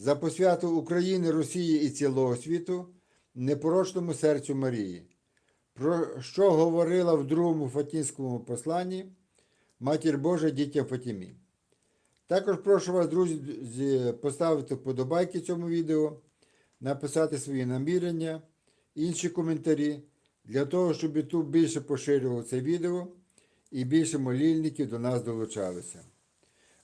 за посвяту України, Росії і цілого світу, непорочному серцю Марії, про що говорила в другому Фатінському посланні Матір Божа дітям Фатімі. Також прошу вас, друзі, поставити вподобайки цьому відео, написати свої намірення, інші коментарі, для того, щоб YouTube більше поширював це відео і більше молільників до нас долучалися.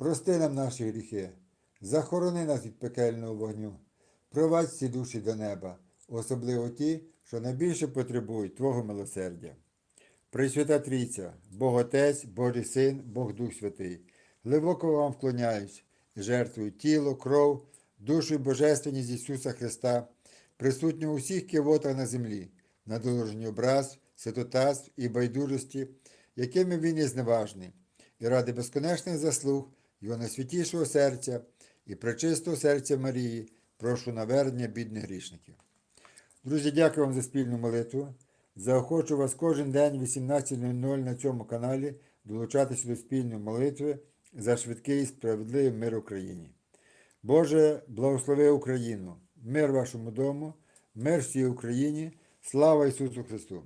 прости нам наші гріхи, захорони нас від пекельного вогню, провадь ці душі до неба, особливо ті, що найбільше потребують Твого милосердя. Пресвята Трійця, Бог Отець, Божий Син, Бог Дух Святий, глибоко вам вклоняюсь і жертвую тіло, кров, душу і божественність Ісуса Христа, присутнього у всіх кивотах на землі, на доложенні образ, святотатств і байдужості, якими він є зневажний, і ради безконечних заслуг Його найсвятішого серця і пречистого серця Марії, прошу навернення бідних грішників. Друзі, дякую вам за спільну молитву. Заохочу вас кожен день в 18.00 на цьому каналі долучатися до спільної молитви за швидкий і справедливий мир Україні. Боже, благослови Україну, мир вашому дому, мир всій Україні, слава Ісусу Христу!